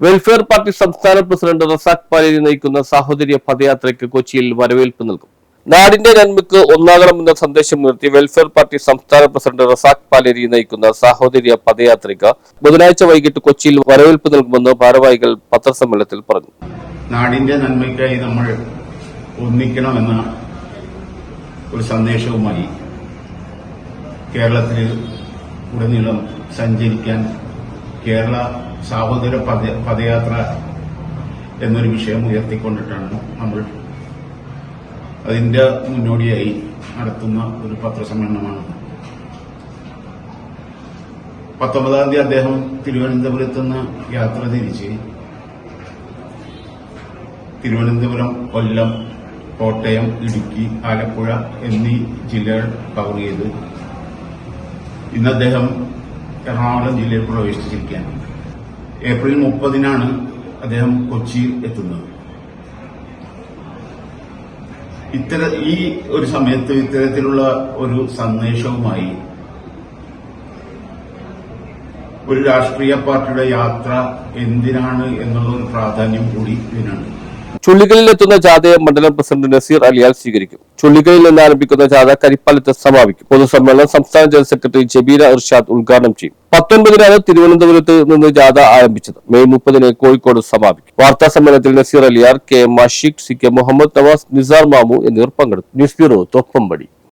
Welfare party സംസ്ഥാന president Razak Paleri നയിക്കുന്ന സാഹോദര്യ പദയാത്രയ്ക്ക് കൊച്ചിയിൽ വരവേൽപ്പ് നൽകും. നാടിന്റെ നന്മയ്ക്ക് ഒന്നാകണമെന്ന സന്ദേശം ഉയർത്തി വെൽഫെയർ പാർട്ടി സംസ്ഥാന പ്രസിഡന്റ് റസാഖ് പാലേരി നയിക്കുന്ന സാഹോദര്യ പദയാത്രയ്ക്ക് ബുധനാഴ്ച വൈകിട്ട് കൊച്ചിയിൽ വരവേൽപ്പ് നൽകുമെന്ന് ഭാരവാഹികൾ പത്രസമ്മേളനത്തിൽ പറഞ്ഞു. നാടിന്റെ നന്മയ്ക്കായി നമ്മൾ ഒന്നിക്കണമെന്ന ഒരു സന്ദേശവുമായി കേരളത്തിൽ ഉടനീളം സഞ്ചരിക്കാൻ കേരള സാഹോദര പദയാത്ര എന്നൊരു വിഷയം ഉയർത്തിക്കൊണ്ടിട്ടാണ് നമ്മൾ അതിന്റെ മുന്നോടിയായി നടത്തുന്ന ഒരു പത്രസമ്മേളനമാണ്. പത്തൊമ്പതാം തീയതി അദ്ദേഹം തിരുവനന്തപുരത്ത് നിന്ന് യാത്ര തിരിച്ച് തിരുവനന്തപുരം കൊല്ലം കോട്ടയം ഇടുക്കി ആലപ്പുഴ എന്നീ ജില്ലകൾ കവർ ചെയ്ത്. ഇന്ന് അദ്ദേഹം എറണാകുളം ജില്ലയിൽ പ്രവേശിച്ചിരിക്കുകയാണ്. ഏപ്രിൽ മുപ്പതിനാണ് അദ്ദേഹം കൊച്ചിയിൽ എത്തുന്നത്. ഇത്തര ഈ ഒരു സമയത്ത് ഇത്തരത്തിലുള്ള ഒരു സന്ദേശവുമായി ഒരു രാഷ്ട്രീയ പാർട്ടിയുടെ യാത്ര എന്തിനാണ് എന്നുള്ള ഒരു പ്രാധാന്യം കൂടി ഇതിനുണ്ട്. ചുള്ളികളിൽ എത്തുന്ന ജാഥയെ മണ്ഡലം പ്രസിഡന്റ് നസീർ അലിയാൽ സ്വീകരിക്കും. ചുള്ളികളിൽ നിന്ന് ആരംഭിക്കുന്ന ജാഥ കരിപ്പാലത്ത് സമാപിക്കും. പൊതുസമ്മേളനം സംസ്ഥാന ജനറൽ സെക്രട്ടറി ജബീര ഇർഷാദ് ഉദ്ഘാടനം ചെയ്യും. പത്തൊൻപതിനാണ് തിരുവനന്തപുരത്ത് നിന്ന് ജാഥ ആരംഭിച്ചത്. മെയ് മുപ്പതിന് കോഴിക്കോട് സമാപിക്കും. വാർത്താ സമ്മേളനത്തിൽ Naseer Aliyar K M Ashiq C K Muhammad Nawaz Nisar Mamu എന്നിവർ പങ്കെടുത്തു. News bureau Thoppumpady.